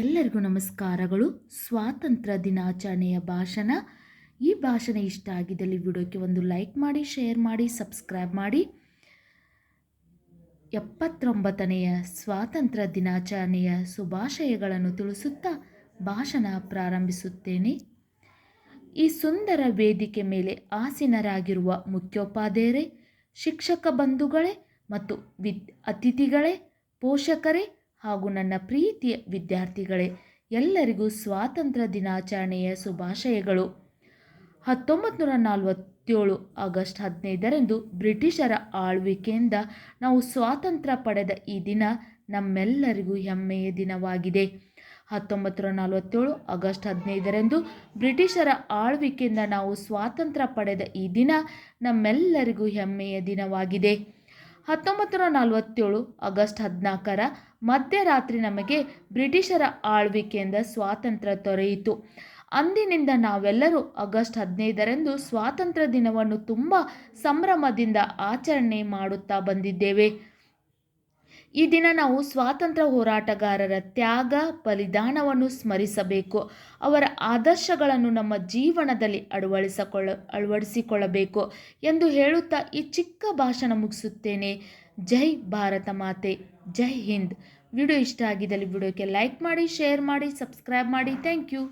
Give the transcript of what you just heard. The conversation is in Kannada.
ಎಲ್ಲರಿಗೂ ನಮಸ್ಕಾರಗಳು. ಸ್ವಾತಂತ್ರ್ಯ ದಿನಾಚರಣೆಯ ಭಾಷಣ. ಈ ಭಾಷಣ ಇಷ್ಟ ಆಗಿದ್ದಲ್ಲಿ ವಿಡಿಯೋಕ್ಕೆ ಒಂದು ಲೈಕ್ ಮಾಡಿ, ಶೇರ್ ಮಾಡಿ, ಸಬ್ಸ್ಕ್ರೈಬ್ ಮಾಡಿ. ಎಪ್ಪತ್ತೊಂಬತ್ತನೆಯ ಸ್ವಾತಂತ್ರ್ಯ ದಿನಾಚರಣೆಯ ಶುಭಾಶಯಗಳನ್ನು ತಿಳಿಸುತ್ತಾ ಭಾಷಣ ಪ್ರಾರಂಭಿಸುತ್ತೇನೆ. ಈ ಸುಂದರ ವೇದಿಕೆ ಮೇಲೆ ಆಸೀನರಾಗಿರುವ ಮುಖ್ಯೋಪಾಧ್ಯಾಯರೇ, ಶಿಕ್ಷಕ ಬಂಧುಗಳೇ ಮತ್ತು ವಿದ್ ಅತಿಥಿಗಳೇ ಪೋಷಕರೇ ಹಾಗೂ ನನ್ನ ಪ್ರೀತಿಯ ವಿದ್ಯಾರ್ಥಿಗಳೇ, ಎಲ್ಲರಿಗೂ ಸ್ವಾತಂತ್ರ್ಯ ದಿನಾಚರಣೆಯ ಶುಭಾಶಯಗಳು. ಹತ್ತೊಂಬತ್ತು ನೂರ ನಲವತ್ತೇಳು ಆಗಸ್ಟ್ ಹದಿನೈದರಂದು ಬ್ರಿಟಿಷರ ಆಳ್ವಿಕೆಯಿಂದ ನಾವು ಸ್ವಾತಂತ್ರ್ಯ ಪಡೆದ ಈ ದಿನ ನಮ್ಮೆಲ್ಲರಿಗೂ ಹೆಮ್ಮೆಯ ದಿನವಾಗಿದೆ. ಹತ್ತೊಂಬತ್ತು ನೂರ ನಲವತ್ತೇಳು ಆಗಸ್ಟ್ ಹದಿನೈದರಂದು ಬ್ರಿಟಿಷರ ಆಳ್ವಿಕೆಯಿಂದ ನಾವು ಸ್ವಾತಂತ್ರ್ಯ ಪಡೆದ ಈ ದಿನ ನಮ್ಮೆಲ್ಲರಿಗೂ ಹೆಮ್ಮೆಯ ದಿನವಾಗಿದೆ. ಹತ್ತೊಂಬತ್ತು ನೂರ ನಲವತ್ತೇಳು ಆಗಸ್ಟ್ ಹದಿನಾಲ್ಕರ ಮಧ್ಯರಾತ್ರಿ ನಮಗೆ ಬ್ರಿಟಿಷರ ಆಳ್ವಿಕೆಯಿಂದ ಸ್ವಾತಂತ್ರ್ಯ ದೊರೆಯಿತು. ಅಂದಿನಿಂದ ನಾವೆಲ್ಲರೂ ಆಗಸ್ಟ್ ಹದಿನೈದರಂದು ಸ್ವಾತಂತ್ರ್ಯ ದಿನವನ್ನು ತುಂಬ ಸಂಭ್ರಮದಿಂದ ಆಚರಣೆ ಮಾಡುತ್ತಾ ಬಂದಿದ್ದೇವೆ. ಈ ದಿನ ನಾವು ಸ್ವಾತಂತ್ರ್ಯ ಹೋರಾಟಗಾರರ ತ್ಯಾಗ, ಬಲಿದಾನವನ್ನು ಸ್ಮರಿಸಬೇಕು. ಅವರ ಆದರ್ಶಗಳನ್ನು ನಮ್ಮ ಜೀವನದಲ್ಲಿ ಅಳವಡಿಸಿಕೊಳ್ಳ, ಅಳವಡಿಸಿಕೊಳ್ಳಬೇಕು ಎಂದು ಹೇಳುತ್ತಾ ಈ ಚಿಕ್ಕ ಭಾಷಣ ಮುಗಿಸುತ್ತೇನೆ. ಜೈ ಭಾರತ ಮಾತೆ, ಜೈ ಹಿಂದ್. ವಿಡಿಯೋ ಇಷ್ಟ ಆಗಿದ್ದಲ್ಲಿ ವಿಡಿಯೋಕ್ಕೆ ಲೈಕ್ ಮಾಡಿ, ಶೇರ್ ಮಾಡಿ, ಸಬ್ಸ್ಕ್ರೈಬ್ ಮಾಡಿ. Thank you.